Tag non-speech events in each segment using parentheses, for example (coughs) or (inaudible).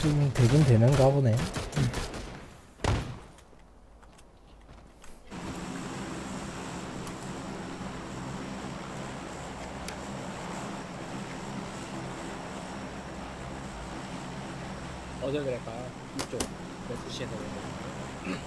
스트리밍 되긴 되는가 보네. 어제 그럴까요? 이쪽 12시에서 그랬거든요.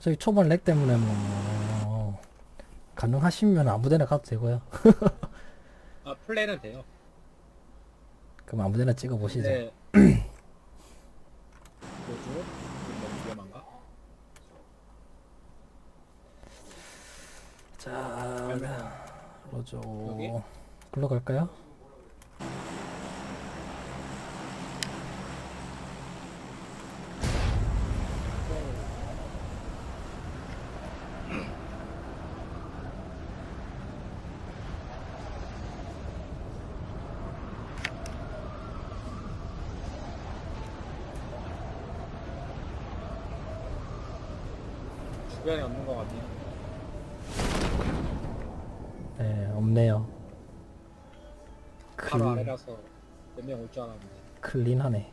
저기 초반 렉 때문에 뭐 가능하시면 아무데나 가도 되고요. (laughs) 아 플레이는 돼요. 그럼 아무데나 찍어 보시죠. 근데 뭐죠? 너무 위험한가? 자, 로조 여기? 글로 갈까요? 주변에 없는 것 같네요. 네, 없네요. 클, 바로 아래라서 몇 명 올 줄 알았는데. 클린하네.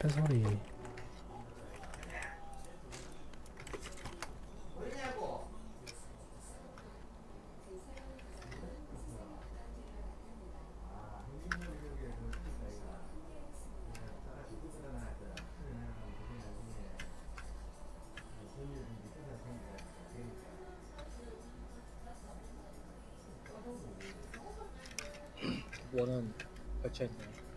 배 소리. 원은 걸쳐있네요.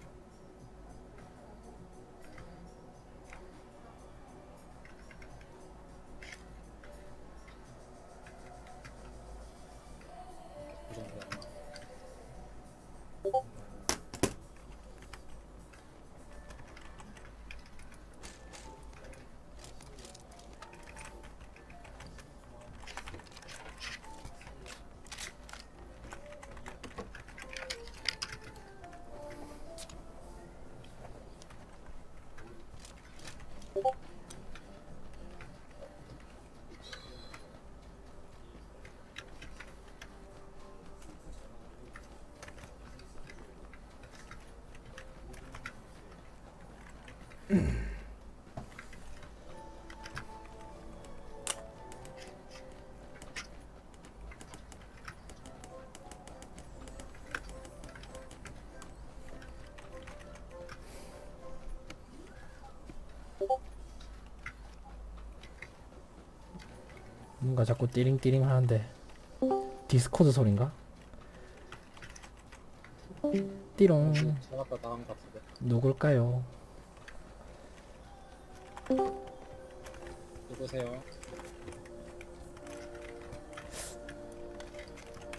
뭔가 자꾸 띠링띠링 하는데 디스코드 소린가? 띠롱 생각보다 나간 것 같은데. 누굴까요? 누구세요?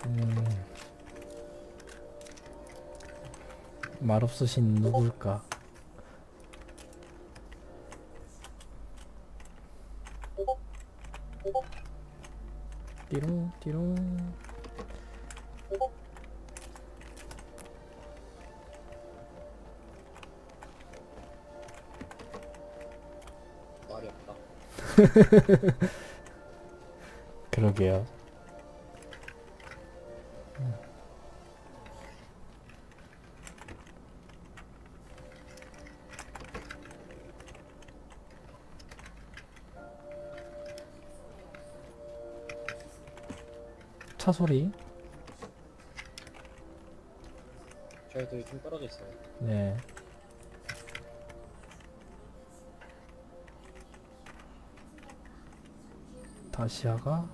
음, 말 없으신 누굴까? (laughs) 그러게요. 차 소리 저희들이 좀 떨어져 있어요. 네. 다시아가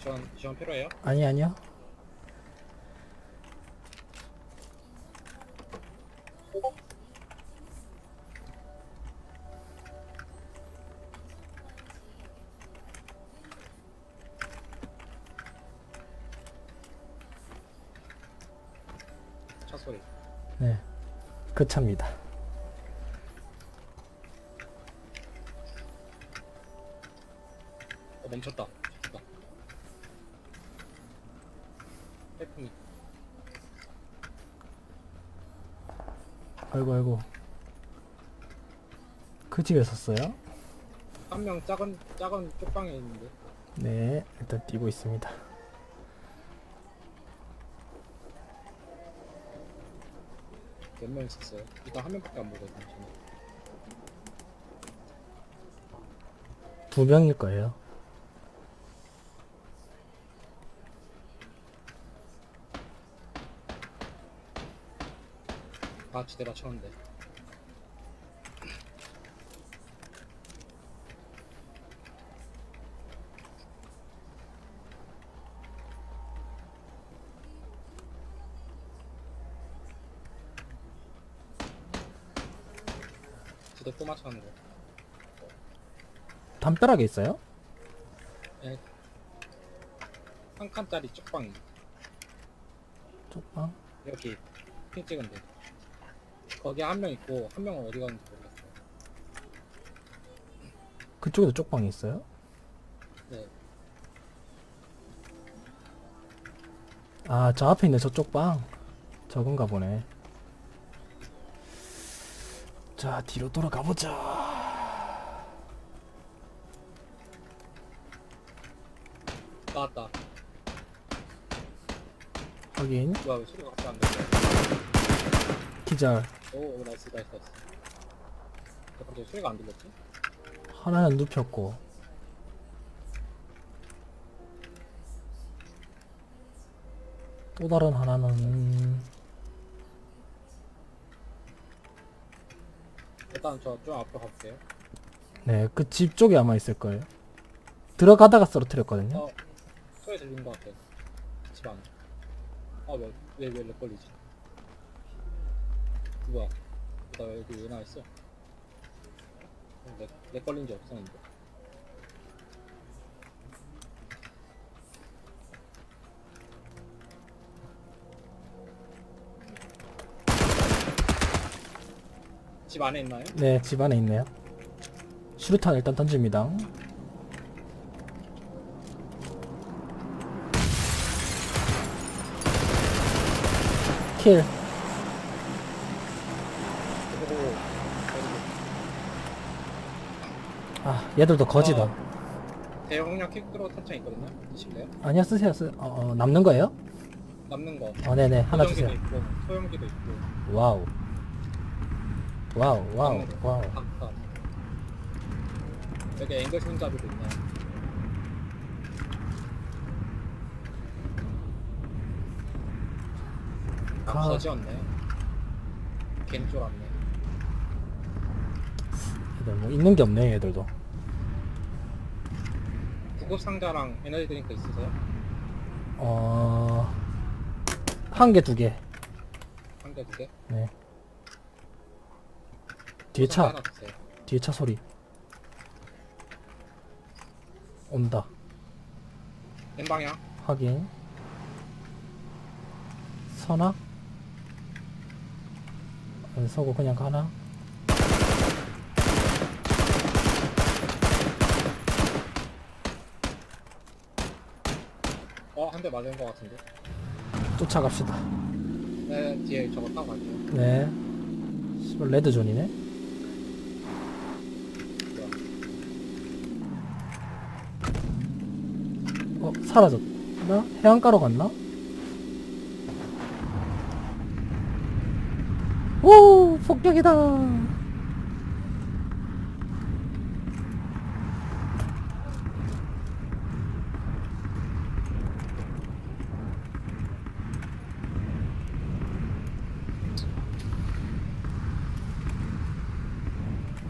지원, 지원 필요해요? 아니 아니요. 차입니다. 어, 멈췄다. 멈췄다. 태풍이. 아이고 아이고. 그 집에 섰어요? 한 명 작은, 작은 쪽방에 있는데. 네, 일단 뛰고 있습니다. 몇 명 있었어요? 일단 한 명밖에 안 보거든요, 저는. 두 명일 거예요. 다 같이 내 맞췄는데. 또 맞췄는데. 담벼락에 있어요? 한 칸짜리 쪽방이. 쪽방? 여기 핀 찍은데. 거기 한 명 있고, 한 명은 어디 가는지 모르겠어요. 그쪽에도 쪽방이 있어요? 네. 아, 저 앞에 있는 저 쪽방. 저건가 보네. 자, 뒤로 돌아가 보자. 나왔다. 확인. 뭐야, 왜 소리가 갑자기 안 들려? 기절. 오, 오, 나이스, 나이스, 나이스. 저 갑자기 소리가 안 들렸지? 하나는 눕혔고. 또 다른 하나는 일단 저 좀 앞으로 가볼게요. 네, 그 집 쪽에 아마 있을 거예요. 들어가다가 쓰러뜨렸거든요. 어, 소리 들리는 것 같아. 집 안에. 아, 왜, 왜, 왜, 렉 걸리지? 뭐야? 나왜 여기 왜 나와있어? 렉, 렉 걸린 적 없었는데. 집 안에 있나요? 네, 집 안에 있네요. 슈루탄 일단 던집니다. 킬. 아, 얘들도 거지다. 어. 대용량 퀵드로 탄창 있거든요. 드실래요? 아니야, 쓰세요, 쓰. 어, 어, 남는 거예요? 남는 거. 어, 네네, 하나 소형기도 주세요. 있고, 소형기도 있고. 와우. 와우, 와우, 거. 와우. 아, 아. 여기 앵글 손잡이도 있네. 아, 가- 거지였네. 괜히 쫄았네. 얘들 뭐 있는 게 없네, 얘들도. 구급 상자랑 에너지 드링크 있으세요? 어, 한 개, 두 개. 한 개, 두 개? 네. 뒤에 차, 하나 주세요. 뒤에 차 소리. 온다. N 방향. 확인. 서나? 안 서고 그냥 가나? 어, 한 대 맞은 것 같은데. 쫓아갑시다. 네, 뒤에 저거 타고 갈게요. 네. 씨발, 레드존이네? 사라졌나? 해안가로 갔나? 오! 폭격이다!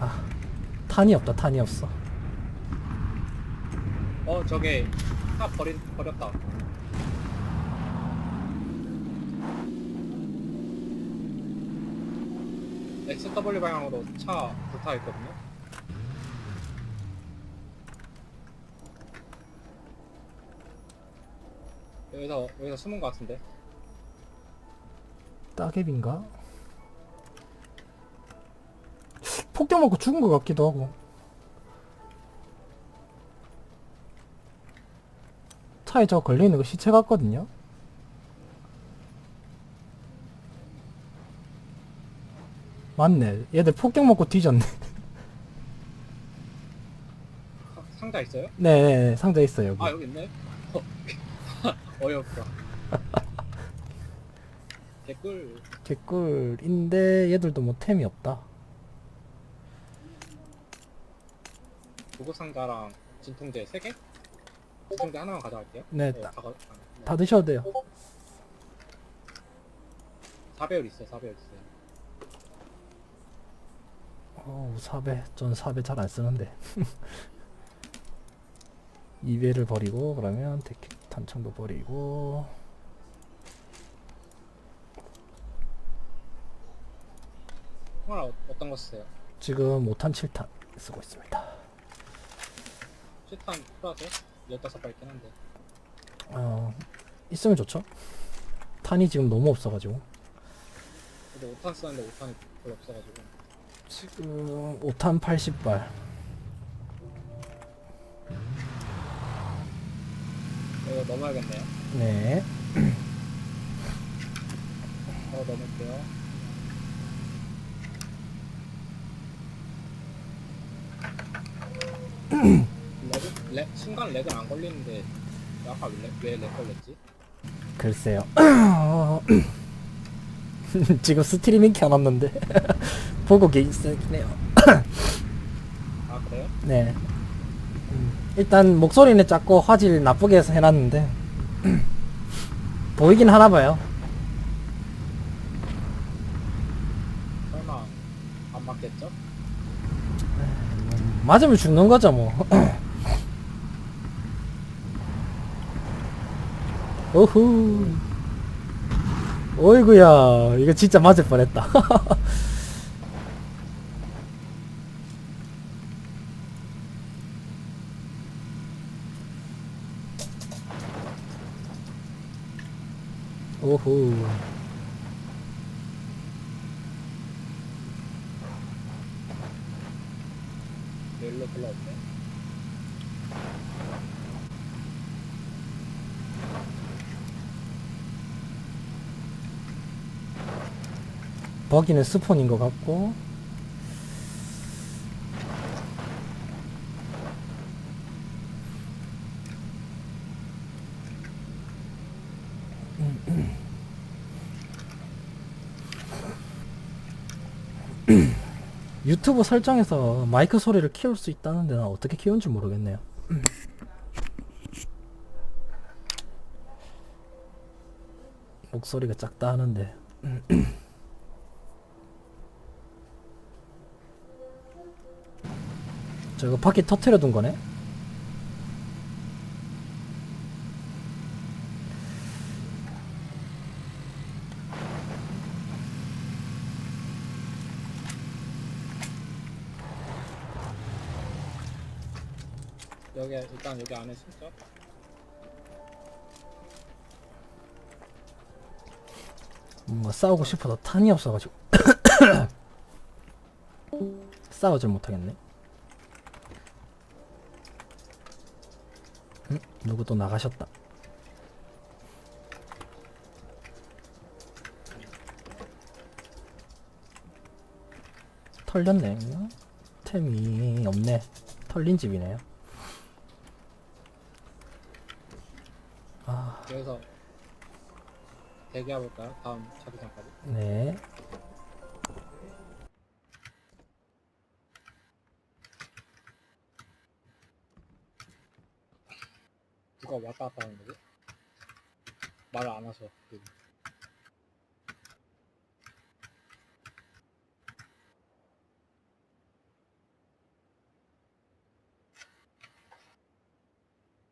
아, 탄이 없다 탄이 없어 어 저게 차 버린 버렸다. XW 방향으로 차 불타 있거든요. 여기서 여기서 숨은 것 같은데. 따개비인가? 폭격 맞고 죽은 것 같기도 하고 차에 저 걸려있는 거 시체 같거든요 맞네 얘들 폭격 먹고 뒤졌네 사- (laughs) 상자 있어요? 네 상자 있어요 여기 아 여기 있네. (laughs) 어, 어이없다. (laughs) 개꿀. 개꿀인데 얘들도 뭐 템이 없다 구급 상자랑 진통제 3개? 진통제 하나만 가져갈게요. 네, 네, 다- 다, 가- 아, 네. 다 드셔도 돼요 4배율 있어요. 4배율 있어요. 어우 사배 전 사배 잘 안 쓰는데 (laughs) 2배를 버리고 그러면 데키 탄창도 버리고 총알 어- 어떤 거 쓰세요? 지금 5탄 7탄 쓰고 있습니다 7탄 필요하세요? 15발 있긴 한데. 어 있으면 좋죠 탄이 지금 너무 없어가지고 근데 5탄 쓰는데 5탄이 별로 없어가지고. 지금 5탄 80발 이거 넘어야겠네요. 네 어, 넘을게요. (clears throat) 렉, 렉, 순간 렉은 안 걸리는데 아까 왜렉 걸렸지? 글쎄요 (clears throat) 지금 스트리밍 켜놨는데 (laughs) 보고 계시긴 해요 (clears throat) 아 그래요? 네. 음, 일단 목소리는 작고 화질 나쁘게 해서 해놨는데 (clears throat) 보이긴 하나 봐요. 설마 안 맞겠죠? 음, 맞으면 죽는 거죠 뭐. 오후. 어이구야 이거 진짜 맞을 뻔했다. (laughs) 오후. 멜로 별로 없네. 버기는 스폰인 것 같고. (clears throat) 유튜브 설정에서 마이크 소리를 키울 수 있다는데 난 어떻게 키운지 모르겠네요. 목소리가 작다 하는데 (clears throat) 저거 바퀴 터트려 둔 거네? 여기 일단 여기 안에 숨죠? 뭐 싸우고 싶어도 탄이 없어가지고 (coughs) 싸우질 못하겠네 응? 누구 또 나가셨다 털렸네 템이 없네 털린 집이네요 아 여기서 대기해 볼까요? 다음 자기장까지. 네. 왔다 갔다 하는 거지? 말을 안 하셔. 그.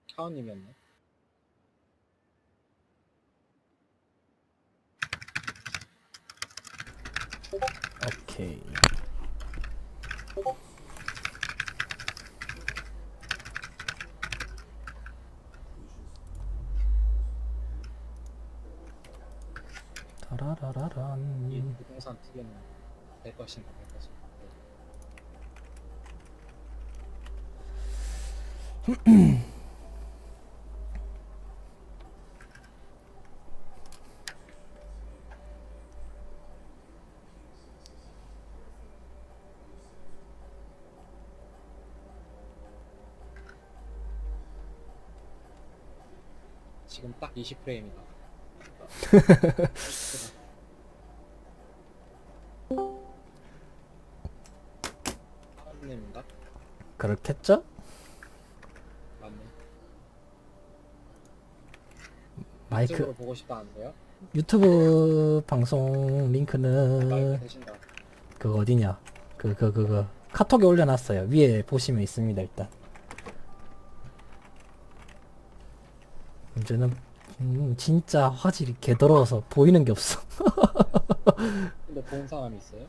차원님이었네. 오케이. 이 따라라라란. 부동산 TV는 될 것인가 말 것인가. 지금 딱 20프레임이다. 타원님인가? 그렇겠죠? 맞네. 마이크 보고 싶다는데요? 유튜브 방송 마이크 링크는. 그 어디냐? 그 그그그 카톡에 올려놨어요. 위에 보시면 있습니다. 일단. 문제는 음, 진짜 화질이 개더러워서 보이는 게 없어. 근데 본 사람이 있어요?